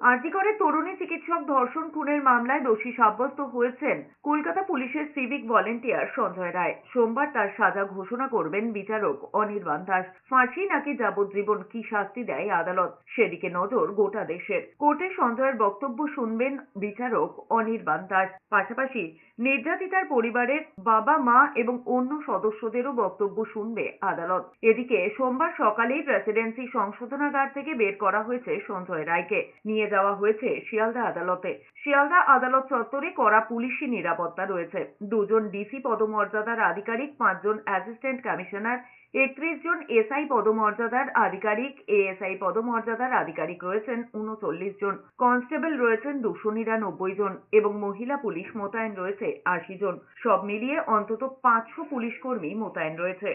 আরজিকরে তরুণী চিকিৎসক ধর্ষণ খুনের মামলায় দোষী সাব্যস্ত হয়েছেন কলকাতা পুলিশের সিভিক ভলেন্টিয়ার সঞ্জয় রায়। সোমবার তার সাজা ঘোষণা করবেন বিচারক অনির্বাণ দাস। ফাঁসি নাকি যাবজ্জীবন কি শাস্তি দেয় আদালত? সেদিকে নজর গোটা দেশের। কোর্টে সঞ্জয়ের বক্তব্য শুনবেন বিচারক অনির্বাণ দাস। পাশাপাশি নির্যাতিতার পরিবারের বাবা, মা এবং অন্য সদস্যদেরও বক্তব্য শুনবে আদালত। এদিকে সোমবার সকালেই প্রেসিডেন্সি সংশোধনাগার থেকে বের করা হয়েছে সঞ্জয় রায়কে। নিয়ে যাওয়া হয়েছে শিয়ালদা আদালতে। শিয়ালদা আদালত চত্বরে করা পুলিশি নিরাপত্তা রয়েছে। দুজন ডিসি পদমর্যাদার আধিকারিক, পাঁচজন অ্যাসিস্ট্যান্ট কমিশনার একত্রিশ জন এসআই পদমর্যাদার আধিকারিক এএসআই পদমর্যাদার আধিকারিক রয়েছেন উনচল্লিশ জন। কনস্টেবল রয়েছেন দুশো নিরানব্বই জন এবং মহিলা পুলিশ মোতায়েন রয়েছে আশি জন। সব মিলিয়ে অন্তত পাঁচশো পুলিশ কর্মী মোতায়েন রয়েছে।